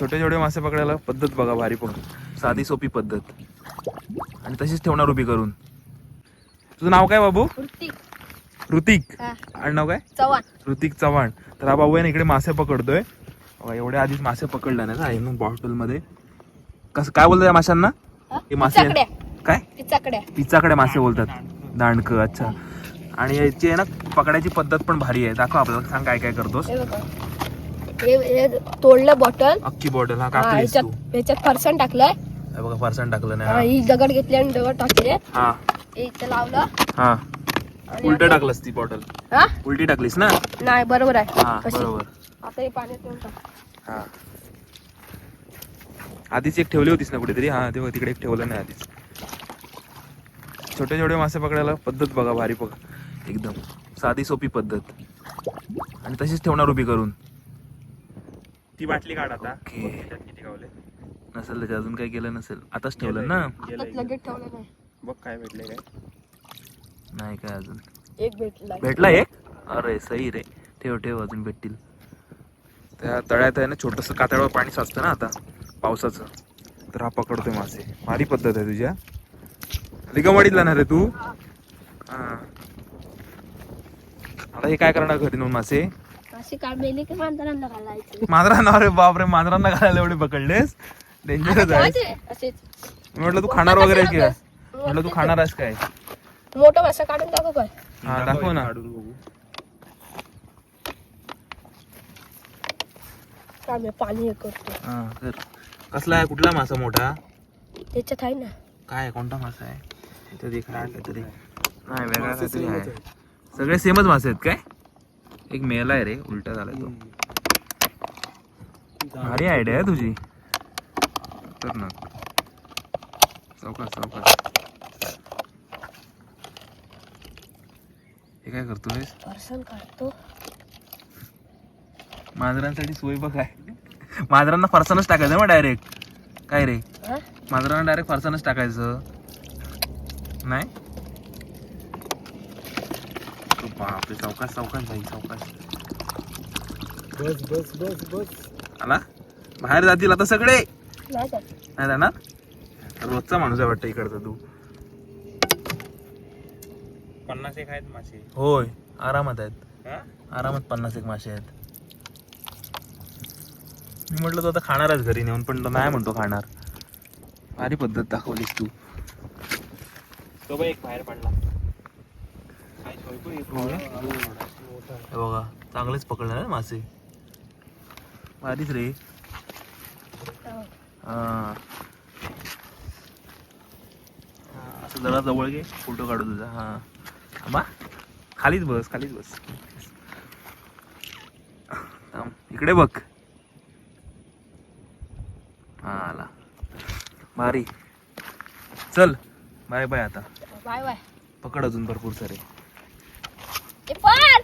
छोटे छोटे मासे पकडायला पद्धत बघा भारी पण साधी सोपी पद्धत. आणि तशीच ठेवणार उभी करून. तुझं नाव काय बाबू? ऋतिक. आडनाव काय? चव्हाण. ऋतिक चव्हाण. तर हा बाबू आहे ना इकडे मासे पकडतोय. बघा, एवढे आधीच मासे पकडले ना आहे ना बॉटलमध्ये कसं काय बोलतात या माशांना? हा? मासे काय? पिचाकड्या. पिचाकडे मासे बोलतात. दांडक अच्छा. आणि याची आहे ना पकडायची पद्धत पण भारी आहे. दाखव आपल्याला सांग काय काय करतोस. हे बघा. हे हे तोडलं बॉटल अख्खी बॉटल हा हा, कापलीस तू ह्याच्यात ह्याच्यात फरसाण टाकलंय. बघा फरसाण टाकलं हा, नाही ही दगड घेतली आणि दगड टाकले. हा. हे इथं लावलं. हा. आणि उलट आता- टाकलंस ती बॉटल हा? उलटी टाकलीस ना? नाही बरोबर आहे. हा कशी? बरोबर. आता हे पाण्यात टाक. हा. आधीच एक ठेवली होतीस ना कुठेतरी? हा तेव्हा तिकडे एक ठेवलं नाही आधीच. छोटे छोटे मासे पकडायला पद्धत बघा भारी बघा. एकदम साधी सोपी पद्धत. आणि तशीच ठेवणार उभी करून. ती बाटली काढ आता. त्याच्यात किती गावले. नसेल त्याच्या अजून काही केलं नसेल. आताच ठेवलं ना? आताच लगेच ठेवलं नाही. बघ काय भेटले काय. नाही काय अजून. एक भेटला. भेटला एक? अरे सही रे. ठेव ठेव अजून भेटतील. त्या तळ्यात आहे ना छोटस कातळावर पाणी साचतं ना आता पावसाचं. तर हा पकडतोय मासे. भारी पद्धत आहे तुझ्या लिगमवाडीतला ना रे तू? हा. आता हे काय करणार घरी नेऊन मासे? अशी काढलेली की मांजरांना घालायची. मांजरांना अरे बापरे मांजरांना घालायला एवढे पकडलेस? डेंजरच आहे ठेवायचे असेच मी म्हटलं तू खाणार वगैरे आहे का म्हटलं तू खाणार आहेस काय? मोठं मासा काढून टाकू काय? हा दाखव ना. काढून बघू. पाणी हे करतो. हा तर कसला आहे? कुठला मासा मोठा? त्याच्यात आहे ना. काय कोणता मासा आहे? इथं देख राहिलं तरी. नाही वेगळा काहीतरी आहे. सगळे सेमच मासे आहेत काय? एक मेला आहे रे उलटा झालाय तो. भारी आयडिया आहे तुझी. तर ना चौकास चौकास हे काय करतोय फरसाण काढतो. मांजरांसाठी सोय बघ काय मांजरांना फरसानच टाकायचं मग डायरेक्ट काय रे? हा? मांजरांना डायरेक्ट फरसानच टाकायचं. नाही? बापरे चौकास चौकास भाई चौकास बस बस बस बस आला बाहेर जातील आता सगळे नाही जाणार रोजचा माणूस आहे वाटतं इकडचा तू. पन्नास एक आहेत मासे. होय आरामात आहेत. हा? आरामात पन्नास एक मासे आहेत. मी म्हटलं तू आता खाणारच घरी नेऊन पण तो नाही म्हणतो खाणार. भारी पद्धत दाखवलीस तू. तो बघ एक बाहेर पडला. हो बघा चांगलेच पकडणार मासे. भारीच रे हा. असं जरा जवळ घे फोटो काढू तुझा. हा. बा खालीच बस खालीच बस. इकडे बघ. हा आला. भारी चल. बाय बाय आता. Bye bye. पकड अजून भरपूर सारे. ए पण